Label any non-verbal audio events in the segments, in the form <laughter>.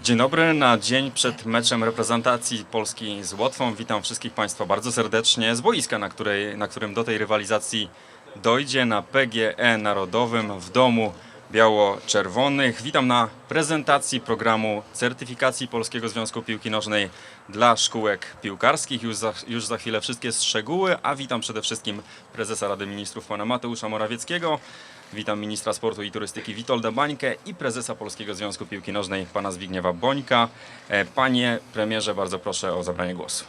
Dzień dobry, na dzień przed meczem reprezentacji Polski z Łotwą. Witam wszystkich Państwa bardzo serdecznie z boiska, na, której, na którym do tej rywalizacji dojdzie na PGE Narodowym w domu biało-czerwonych. Witam na prezentacji programu certyfikacji Polskiego Związku Piłki Nożnej dla szkółek piłkarskich. Już za, już za chwilę wszystkie szczegóły, a witam przede wszystkim prezesa Rady Ministrów pana Mateusza Morawieckiego. Witam ministra sportu i turystyki Witolda Bańkę i prezesa Polskiego Związku Piłki Nożnej pana Zbigniewa Bońka. E, Panie premierze, bardzo proszę o zabranie głosu.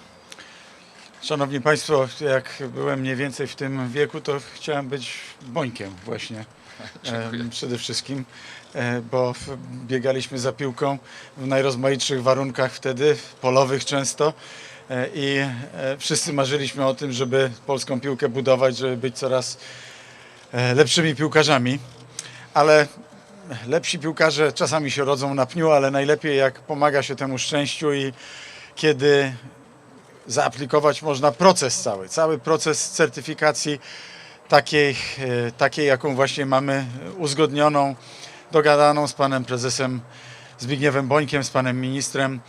Szanowni Państwo, jak byłem mniej więcej w tym wieku, to chciałem być bońkiem właśnie. <laughs> Przede wszystkim, e, bo biegaliśmy za piłką w najrozmaitszych warunkach wtedy, polowych często. E, I e, wszyscy marzyliśmy o tym, żeby polską piłkę budować, żeby być coraz lepszymi piłkarzami. Ale lepsi piłkarze czasami się rodzą na pniu, ale najlepiej jak pomaga się temu szczęściu i kiedy zaaplikować można proces cały, cały proces certyfikacji takiej, e, takiej jaką właśnie mamy uzgodnioną, dogadaną z panem prezesem Zbigniewem Bońkiem, z panem ministrem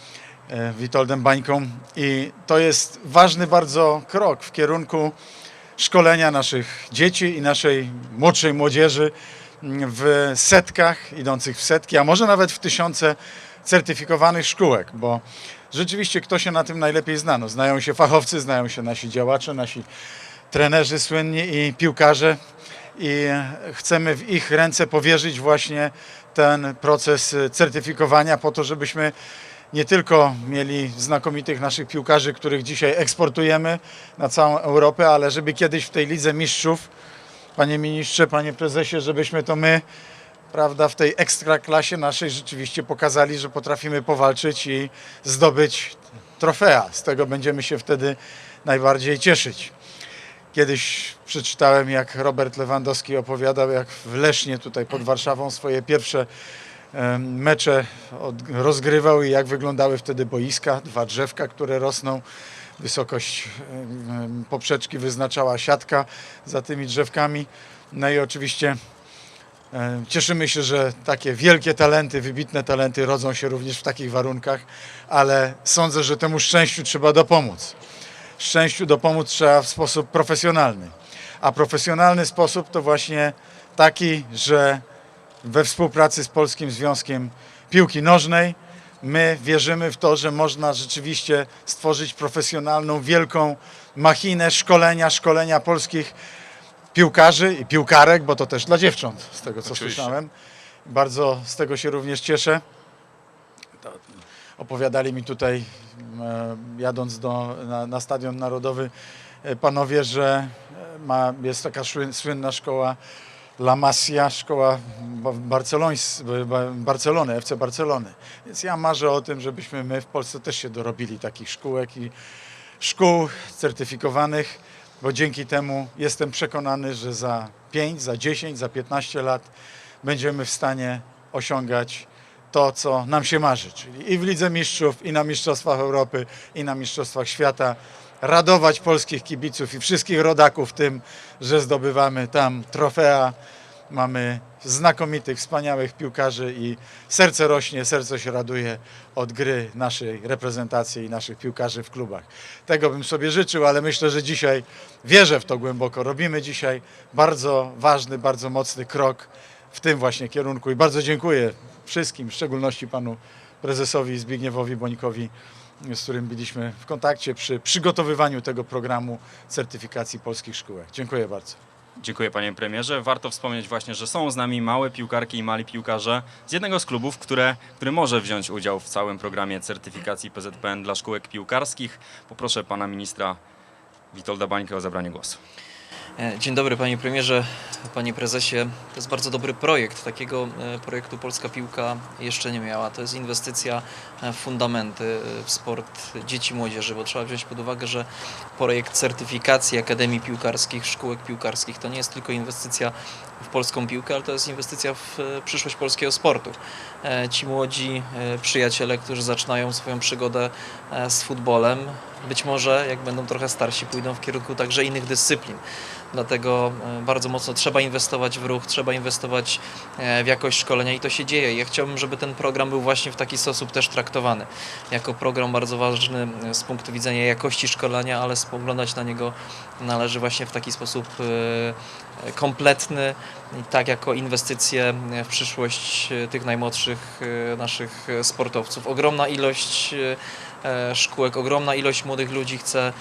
e, Witoldem Bańką i to jest ważny bardzo krok w kierunku szkolenia naszych dzieci i naszej młodszej młodzieży w setkach, idących w setki, a może nawet w tysiące certyfikowanych szkółek, bo rzeczywiście kto się na tym najlepiej zna? No, znają się fachowcy, znają się nasi działacze, nasi trenerzy słynni i piłkarze i chcemy w ich ręce powierzyć właśnie ten proces certyfikowania po to, żebyśmy nie tylko mieli znakomitych naszych piłkarzy, których dzisiaj eksportujemy na całą Europę, ale żeby kiedyś w tej Lidze Mistrzów, panie ministrze, panie prezesie, żebyśmy to my prawda, w tej ekstraklasie naszej rzeczywiście pokazali, że potrafimy powalczyć i zdobyć trofea. Z tego będziemy się wtedy najbardziej cieszyć. Kiedyś przeczytałem, jak Robert Lewandowski opowiadał, jak w Lesznie tutaj pod Warszawą swoje pierwsze mecze rozgrywał i jak wyglądały wtedy boiska, dwa drzewka, które rosną. Wysokość poprzeczki wyznaczała siatka za tymi drzewkami. No i oczywiście Cieszymy się, że takie wielkie talenty, wybitne talenty rodzą się również w takich warunkach, ale sądzę, że temu szczęściu trzeba dopomóc. Szczęściu dopomóc trzeba w sposób profesjonalny. A profesjonalny sposób to właśnie taki, że we współpracy z Polskim Związkiem Piłki Nożnej my wierzymy w to, że można rzeczywiście stworzyć profesjonalną, wielką machinę szkolenia, szkolenia polskich piłkarzy i piłkarek, bo to też dla dziewcząt, z tego co Oczywiście. słyszałem. Bardzo z tego się również cieszę. Opowiadali mi tutaj, e, jadąc do, na, na Stadion Narodowy, e, panowie, że e, ma, jest taka słynna szkoła La Masia, szkoła Barcelony, FC Barcelony. Więc ja marzę o tym, żebyśmy my w Polsce też się dorobili takich szkółek i szkół certyfikowanych, bo dzięki temu jestem przekonany, że za 5, za 10, za 15 lat będziemy w stanie osiągać to, co nam się marzy, czyli i w Lidze Mistrzów, i na Mistrzostwach Europy, i na Mistrzostwach Świata. Radować polskich kibiców i wszystkich rodaków tym, że zdobywamy tam trofea, mamy znakomitych, wspaniałych piłkarzy i serce rośnie, serce się raduje od gry naszej reprezentacji i naszych piłkarzy w klubach. Tego bym sobie życzył, ale myślę, że dzisiaj wierzę w to głęboko. Robimy dzisiaj bardzo ważny, bardzo mocny krok w tym właśnie kierunku i bardzo dziękuję wszystkim, w szczególności panu prezesowi Zbigniewowi Bońkowi, z którym byliśmy w kontakcie przy przygotowywaniu tego programu certyfikacji polskich szkółek. Dziękuję bardzo. Dziękuję panie premierze. Warto wspomnieć właśnie, że są z nami małe piłkarki i mali piłkarze z jednego z klubów, które, który może wziąć udział w całym programie certyfikacji PZPN dla szkółek piłkarskich. Poproszę pana ministra Witolda Bańkę o zabranie głosu. E, Dzień dobry panie premierze, panie prezesie. To jest bardzo dobry projekt. Takiego e, projektu polska piłka jeszcze nie miała. To jest inwestycja e, w fundamenty, w sport dzieci i młodzieży, bo trzeba wziąć pod uwagę, że projekt certyfikacji akademii piłkarskich, szkółek piłkarskich to nie jest tylko inwestycja w polską piłkę, ale to jest inwestycja w e, przyszłość polskiego sportu. E, Ci młodzi e, przyjaciele, którzy zaczynają swoją przygodę z futbolem, być może jak będą trochę starsi, pójdą w kierunku także innych dyscyplin. Dlatego e, bardzo mocno trzeba inwestować w ruch, trzeba inwestować e, w jakość szkolenia i to się dzieje. Ja chciałbym, żeby ten program był właśnie w taki sposób też traktowany. Jako program bardzo ważny e, z punktu widzenia jakości szkolenia, ale spoglądać na niego należy właśnie w taki sposób kompletny, tak jako inwestycje w przyszłość tych najmłodszych naszych sportowców. Ogromna ilość szkółek, ogromna ilość młodych ludzi chce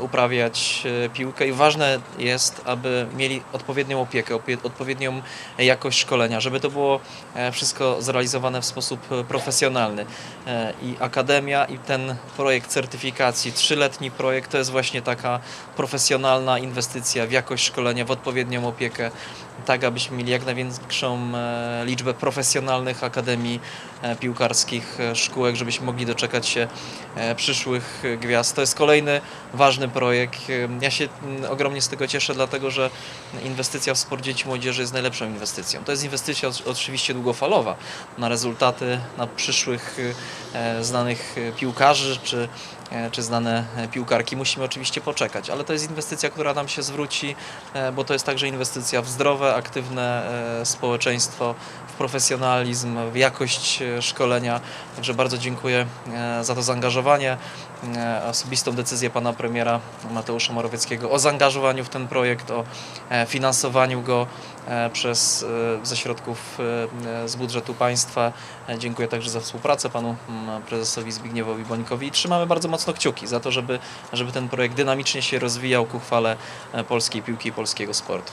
uprawiać e, piłkę i ważne jest, aby mieli odpowiednią opiekę, opie- odpowiednią jakość szkolenia, żeby to było e, wszystko zrealizowane w sposób e, profesjonalny. E, I Akademia i ten projekt certyfikacji, trzyletni projekt, to jest właśnie taka profesjonalna inwestycja w jakość szkolenia, w odpowiednią opiekę, tak abyśmy mieli jak największą e, liczbę profesjonalnych akademii e, piłkarskich, e, szkółek, żebyśmy mogli doczekać się e, przyszłych e, gwiazd. To jest kolejny ważny projekt. Ja się ogromnie z tego cieszę, dlatego że inwestycja w sport dzieci i młodzieży jest najlepszą inwestycją. To jest inwestycja oczywiście długofalowa na rezultaty, na przyszłych e, znanych e, piłkarzy czy, czy znane e, piłkarki. Musimy oczywiście poczekać, ale to jest inwestycja, która nam się zwróci, e, bo to jest także inwestycja w zdrowe, aktywne e, społeczeństwo, w profesjonalizm, w jakość e, szkolenia. Także bardzo dziękuję e, za to zaangażowanie, e, osobistą decyzję pana premiera Mateusza Morawieckiego o zaangażowaniu w ten projekt, o e, finansowaniu go e, przez, e, ze środków e, z budżetu państwa. E, Dziękuję także za współpracę panu mm, prezesowi Zbigniewowi Bońkowi i trzymamy bardzo mocno kciuki za to, żeby, żeby ten projekt dynamicznie się rozwijał ku chwale e, polskiej piłki i polskiego sportu.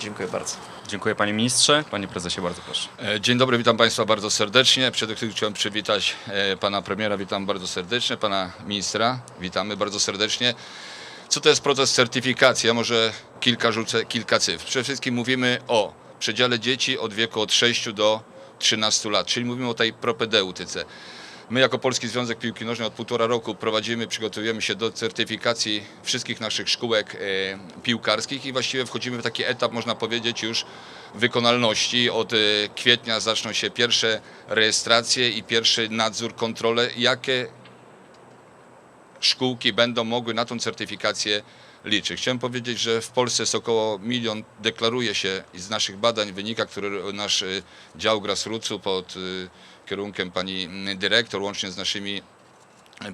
Dziękuję bardzo. Dziękuję panie ministrze. Panie prezesie, bardzo proszę. E, Dzień dobry, witam Państwa bardzo serdecznie. Przede wszystkim chciałem przywitać e, Pana Premiera, witam bardzo serdecznie, Pana Ministra, witamy bardzo serdecznie. Co to jest proces certyfikacji? Ja może kilka rzucę, kilka cyfr. Przede wszystkim mówimy o przedziale dzieci od wieku od 6 do 13 lat, czyli mówimy o tej propedeutyce. My jako Polski Związek Piłki Nożnej od półtora roku prowadzimy, przygotowujemy się do certyfikacji wszystkich naszych szkółek e, piłkarskich i właściwie wchodzimy w taki etap, można powiedzieć, już wykonalności. Od e, kwietnia zaczną się pierwsze rejestracje i pierwszy nadzór, kontrole, jakie szkółki będą mogły na tą certyfikację liczyć. Chciałem powiedzieć, że w Polsce jest około milion, deklaruje się z naszych badań wynika, który nasz y, dział grassrootsu pod y, kierunkiem pani mm, dyrektor, łącznie z naszymi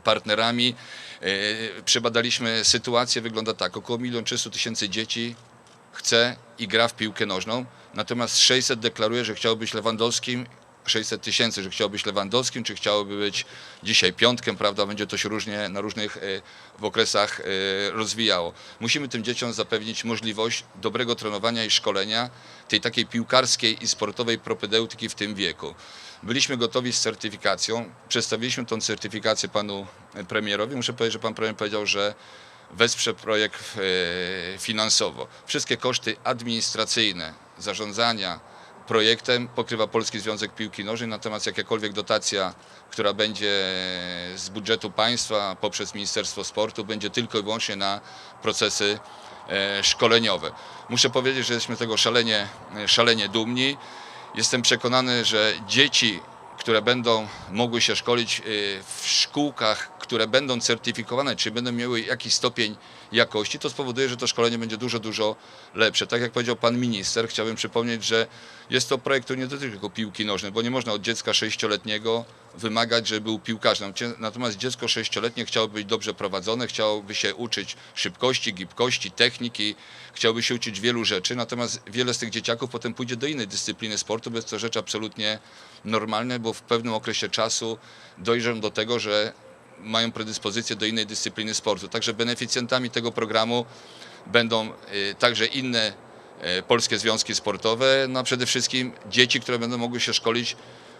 partnerami, y, przebadaliśmy sytuację, wygląda tak, około 1 300 tysięcy dzieci chce i gra w piłkę nożną, natomiast 600 deklaruje, że chciałby być Lewandowskim, 600 tysięcy, że chciałby być Lewandowskim, czy chciałoby być dzisiaj piątkiem, prawda, będzie to się różnie na różnych e, w okresach e, rozwijało. Musimy tym dzieciom zapewnić możliwość dobrego trenowania i szkolenia, tej takiej piłkarskiej i sportowej propedeutyki w tym wieku. Byliśmy gotowi z certyfikacją, przedstawiliśmy tą certyfikację panu premierowi. Muszę powiedzieć, że pan premier powiedział, że wesprze projekt e, finansowo. Wszystkie koszty administracyjne, zarządzania projektem pokrywa Polski Związek Piłki Nożnej, natomiast jakakolwiek dotacja, która będzie z budżetu państwa poprzez Ministerstwo Sportu, będzie tylko i wyłącznie na procesy e, szkoleniowe. Muszę powiedzieć, że jesteśmy tego szalenie, szalenie dumni. Jestem przekonany, że dzieci, które będą mogły się szkolić y, w szkółkach, które będą certyfikowane, czy będą miały jakiś stopień jakości, to spowoduje, że to szkolenie będzie dużo, dużo lepsze. Tak jak powiedział pan minister, chciałbym przypomnieć, że jest to projekt, który nie dotyczy tylko piłki nożnej, bo nie można od dziecka sześcioletniego wymagać, żeby był piłkarzem. Natomiast dziecko sześcioletnie chciałoby być dobrze prowadzone, chciałoby się uczyć szybkości, gibkości, techniki, chciałoby się uczyć wielu rzeczy, natomiast wiele z tych dzieciaków potem pójdzie do innej dyscypliny sportu, bo jest to rzecz absolutnie normalna, bo w pewnym okresie czasu dojrzą do tego, że mają predyspozycję do innej dyscypliny sportu. Także beneficjentami tego programu będą y, także inne polskie związki sportowe, no a przede wszystkim dzieci, które będą mogły się szkolić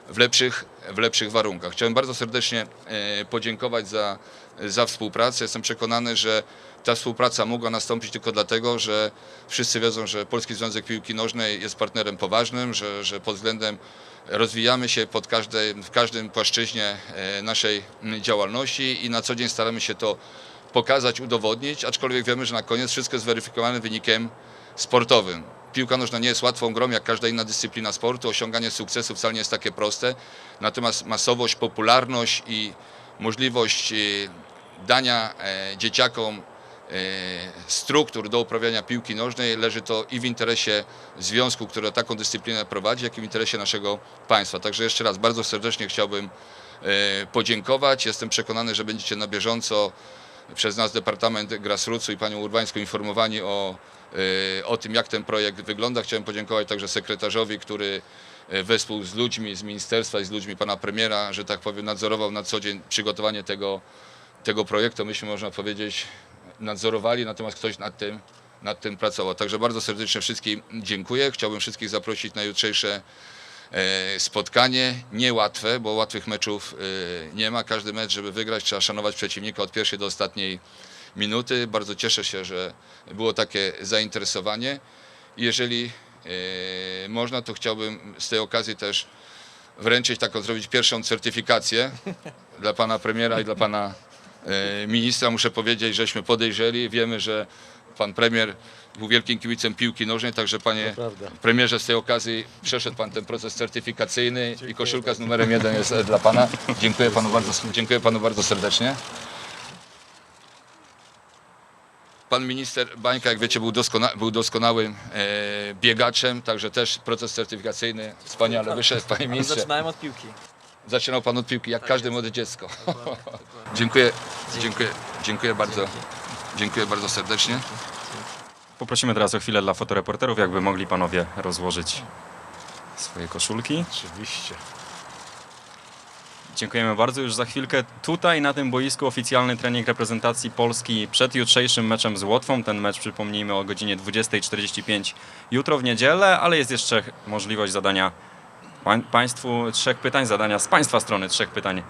w lepszych, w lepszych warunkach. Chciałem bardzo serdecznie e, podziękować za, za współpracę. Jestem przekonany, że ta współpraca mogła nastąpić tylko dlatego, że wszyscy wiedzą, że Polski Związek Piłki Nożnej jest partnerem poważnym, że, że pod względem rozwijamy się pod każdej, w każdym płaszczyźnie e, naszej działalności i na co dzień staramy się to pokazać, udowodnić, aczkolwiek wiemy, że na koniec wszystko jest weryfikowane wynikiem sportowym. piłka nożna nie jest łatwą grą, jak każda inna dyscyplina sportu. Osiąganie sukcesu wcale nie jest takie proste. Natomiast masowość, popularność i możliwość e, dania e, dzieciakom e, struktur do uprawiania piłki nożnej leży to i w interesie związku, który taką dyscyplinę prowadzi, jak i w interesie naszego państwa. Także jeszcze raz bardzo serdecznie chciałbym e, podziękować. Jestem przekonany, że będziecie na bieżąco przez nas Departament Grassrootsu i Panią Urbańską informowani o, e, o tym, jak ten projekt wygląda. Chciałem podziękować także sekretarzowi, który e, wespół z ludźmi z ministerstwa i z ludźmi pana premiera, że tak powiem, nadzorował na co dzień przygotowanie tego, tego projektu. Myśmy, można powiedzieć, nadzorowali, natomiast ktoś nad tym, nad tym pracował. Także bardzo serdecznie wszystkim dziękuję. Chciałbym wszystkich zaprosić na jutrzejsze spotkanie. Niełatwe, bo łatwych meczów e, nie ma. Każdy mecz, żeby wygrać, trzeba szanować przeciwnika od pierwszej do ostatniej minuty. Bardzo cieszę się, że było takie zainteresowanie. Jeżeli e, można, to chciałbym z tej okazji też wręczyć taką, zrobić pierwszą certyfikację <laughs> dla pana premiera i dla pana e, ministra. Muszę powiedzieć, żeśmy podejrzeli. Wiemy, że pan premier był wielkim kibicem piłki nożnej, także panie premierze z tej okazji przeszedł pan ten proces certyfikacyjny i koszulka z numerem jeden jest e, dla pana. <laughs> Dziękuję panu bardzo, dziękuję panu bardzo serdecznie. Pan minister Bańka, jak wiecie, był, doskona, był doskonałym e, biegaczem, także też proces certyfikacyjny wspaniale wyszedł, panie ministrze. Zaczynałem od piłki. Zaczynał pan od piłki, jak Tak każde jest. młode dziecko. Dokładnie. <laughs> Dziękuję, dziękuję, dziękuję bardzo, dziękuję bardzo serdecznie. Poprosimy teraz o chwilę dla fotoreporterów, jakby mogli panowie rozłożyć swoje koszulki. Oczywiście. Dziękujemy bardzo. Już za chwilkę tutaj na tym boisku oficjalny trening reprezentacji Polski przed jutrzejszym meczem z Łotwą. Ten mecz przypomnijmy o godzinie 20.45 jutro w niedzielę, ale jest jeszcze możliwość zadania pań, Państwu trzech pytań, zadania z Państwa strony trzech pytań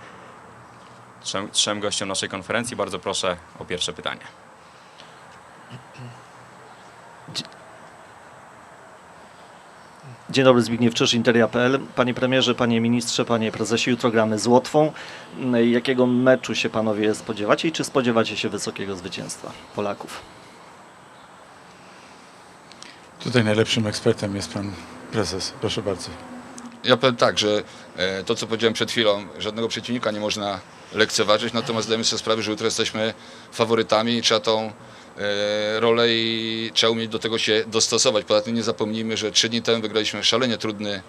trzem, trzem gościom naszej konferencji. Bardzo proszę o pierwsze pytanie. Dzień dobry, Zbigniew Czyż, Interia.pl. Panie premierze, panie ministrze, panie prezesie, jutro gramy z Łotwą. Jakiego meczu się panowie spodziewacie i czy spodziewacie się wysokiego zwycięstwa Polaków? Tutaj najlepszym ekspertem jest pan prezes. Proszę bardzo. Ja powiem tak, że e, to co powiedziałem przed chwilą, żadnego przeciwnika nie można lekceważyć, natomiast zdajemy sobie sprawę, że jutro jesteśmy faworytami i trzeba tą rolę i trzeba umieć do tego się dostosować. Poza tym nie zapomnijmy, że trzy dni temu wygraliśmy szalenie trudny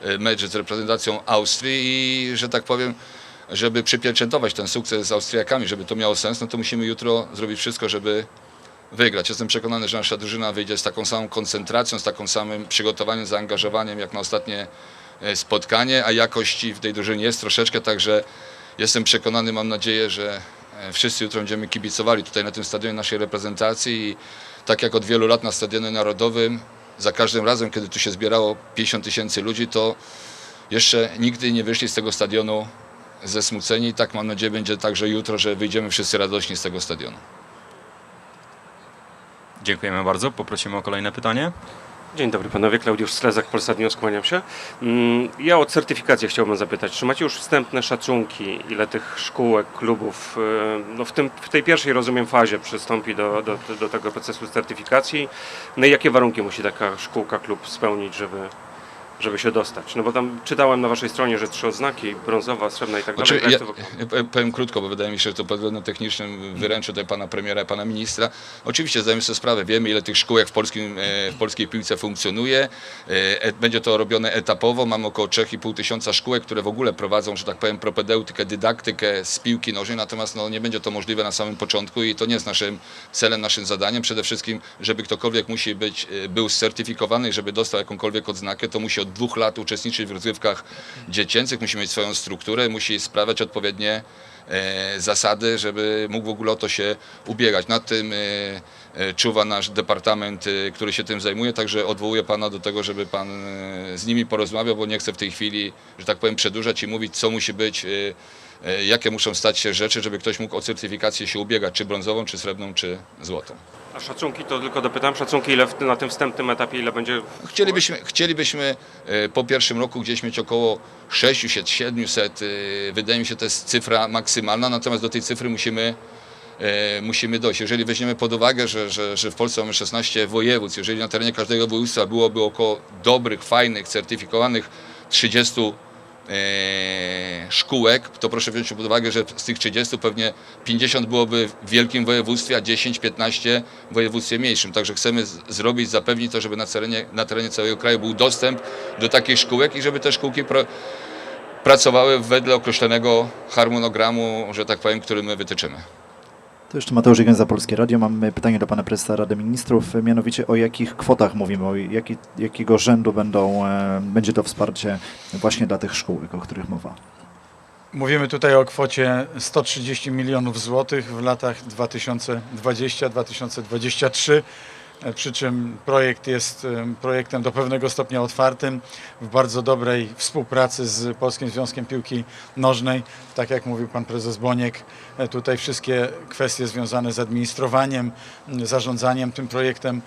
e, mecz z reprezentacją Austrii i że tak powiem, żeby przypieczętować ten sukces z Austriakami, żeby to miało sens, no to musimy jutro zrobić wszystko, żeby wygrać. Jestem przekonany, że nasza drużyna wyjdzie z taką samą koncentracją, z takim samym przygotowaniem, zaangażowaniem jak na ostatnie e, spotkanie, a jakości w tej drużynie jest troszeczkę, także jestem przekonany, mam nadzieję, że e, wszyscy jutro będziemy kibicowali tutaj na tym stadionie naszej reprezentacji i tak jak od wielu lat na Stadionie Narodowym, za każdym razem, kiedy tu się zbierało 50 tysięcy ludzi, to jeszcze nigdy nie wyszli z tego stadionu zesmuceni. Tak mam nadzieję będzie także jutro, że wyjdziemy wszyscy radośni z tego stadionu. Dziękujemy bardzo. Poprosimy o kolejne pytanie. Dzień dobry panowie, Klaudiusz Strezak, Polsat News, kłaniam się. Mm, Ja o certyfikację chciałbym zapytać. Czy macie już wstępne szacunki, ile tych szkółek, klubów y, no w, tym, w tej pierwszej, rozumiem, fazie przystąpi do, do, do tego procesu certyfikacji? No i jakie warunki musi taka szkółka, klub spełnić, żeby, żeby się dostać? No bo tam czytałem na waszej stronie, że trzy odznaki, brązowa, srebrna i tak dalej. Znaczy, Jak ja, ja powiem- krótko, bo wydaje mi się, że to pod względem technicznym wyręczę tutaj pana premiera i pana ministra. Oczywiście zdajemy sobie sprawę, wiemy ile tych szkółek w, polskim, e, w polskiej piłce funkcjonuje. E, Będzie to robione etapowo. Mamy około 3,5 tysiąca szkółek, które w ogóle prowadzą, że tak powiem, propedeutykę, dydaktykę z piłki nożnej, natomiast no, nie będzie to możliwe na samym początku i to nie jest naszym celem, naszym zadaniem. Przede wszystkim, żeby ktokolwiek musi być, e, był certyfikowany żeby dostał jakąkolwiek odznakę, to musi od dwóch lat uczestniczyć w rozgrywkach dziecięcych, musi mieć swoją strukturę, musi sprawiać odpowiednie e, zasady, żeby mógł w ogóle o to się ubiegać. Nad tym e, czuwa nasz departament, e, który się tym zajmuje, także odwołuję pana do tego, żeby pan e, z nimi porozmawiał, bo nie chcę w tej chwili, że tak powiem, przedłużać i mówić, co musi być, e, e, jakie muszą stać się rzeczy, żeby ktoś mógł o certyfikację się ubiegać, czy brązową, czy srebrną, czy złotą. A szacunki, to tylko dopytam, szacunki ile na tym wstępnym etapie, ile będzie... Chcielibyśmy, chcielibyśmy e, po pierwszym roku gdzieś mieć około 600-700. e, Wydaje mi się, to jest cyfra maksymalna, natomiast do tej cyfry musimy e, musimy dojść. Jeżeli weźmiemy pod uwagę, że, że, że w Polsce mamy 16 województw, jeżeli na terenie każdego województwa byłoby około dobrych, fajnych, certyfikowanych 30 e, szkółek, to proszę wziąć pod uwagę, że z tych 30 pewnie 50 byłoby w wielkim województwie, a 10-15 w województwie mniejszym. Także chcemy zrobić, zapewnić to, żeby na terenie, na terenie całego kraju był dostęp do takich szkółek i żeby te szkółki pracowały wedle określonego harmonogramu, że tak powiem, który my wytyczymy. To jeszcze Mateusz Jegęza, Polskie Radio. Mam pytanie do Pana Prezesa Rady Ministrów, mianowicie o jakich kwotach mówimy, o jaki, jakiego rzędu będą, e, będzie to wsparcie właśnie dla tych szkółek, o których mowa. Mówimy tutaj o kwocie 130 milionów złotych w latach 2020-2023. E, Przy czym projekt jest em, projektem do pewnego stopnia otwartym, w bardzo dobrej współpracy z Polskim Związkiem Piłki Nożnej. Tak jak mówił pan prezes Boniek, e, tutaj wszystkie kwestie związane z administrowaniem, zarządzaniem tym projektem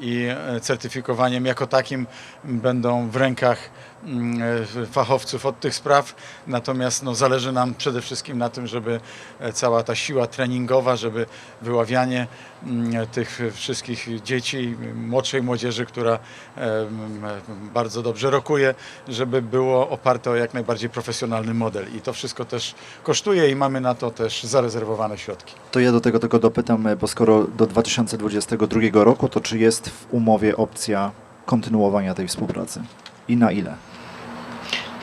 i e, certyfikowaniem jako takim będą w rękach mm, fachowców od tych spraw. Natomiast no, zależy nam przede wszystkim na tym, żeby cała ta siła treningowa, żeby wyławianie mm, tych wszystkich dzieci, młodszej młodzieży, która bardzo dobrze rokuje, żeby było oparte o jak najbardziej profesjonalny model. I to wszystko też kosztuje i mamy na to też zarezerwowane środki. To ja do tego tylko dopytam, e, bo skoro do 2022 roku, to czy jest w umowie opcja kontynuowania tej współpracy? I na ile?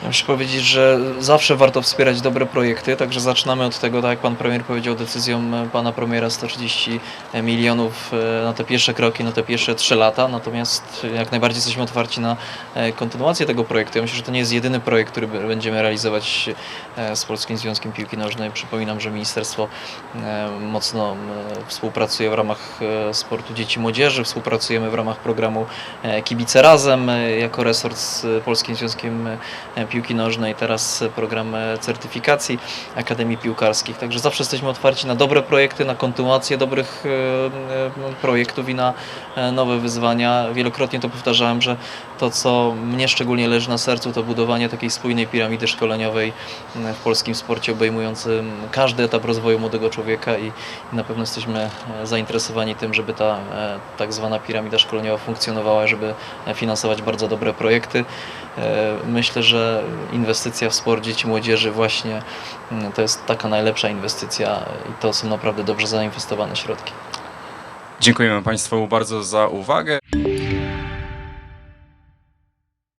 Muszę powiedzieć, że zawsze warto wspierać dobre projekty, także zaczynamy od tego, tak jak Pan Premier powiedział, decyzją e, Pana Premiera 130 milionów e, na te pierwsze kroki, na te pierwsze trzy lata, natomiast jak najbardziej jesteśmy otwarci na e, kontynuację tego projektu. Ja myślę, że to nie jest jedyny projekt, który będziemy realizować e, z Polskim Związkiem Piłki Nożnej. Przypominam, że Ministerstwo e, mocno e, współpracuje w ramach e, sportu dzieci i młodzieży, współpracujemy w ramach programu e, Kibice Razem e, jako resort z e, Polskim Związkiem e, Piłki Nożnej, teraz program e, certyfikacji Akademii Piłkarskich. Także zawsze jesteśmy otwarci na dobre projekty, na kontynuację dobrych e, e, projektów i na nowe wyzwania. Wielokrotnie to powtarzałem, że to, co mnie szczególnie leży na sercu, to budowanie takiej spójnej piramidy szkoleniowej w polskim sporcie, obejmującym każdy etap rozwoju młodego człowieka i, na pewno jesteśmy zainteresowani tym, żeby ta tak zwana piramida szkoleniowa funkcjonowała, żeby finansować bardzo dobre projekty. E, Myślę, że inwestycja w sport dzieci, młodzieży właśnie mm, to jest taka najlepsza inwestycja i to są naprawdę dobrze zainwestowane środki. Dziękujemy Państwu bardzo za uwagę.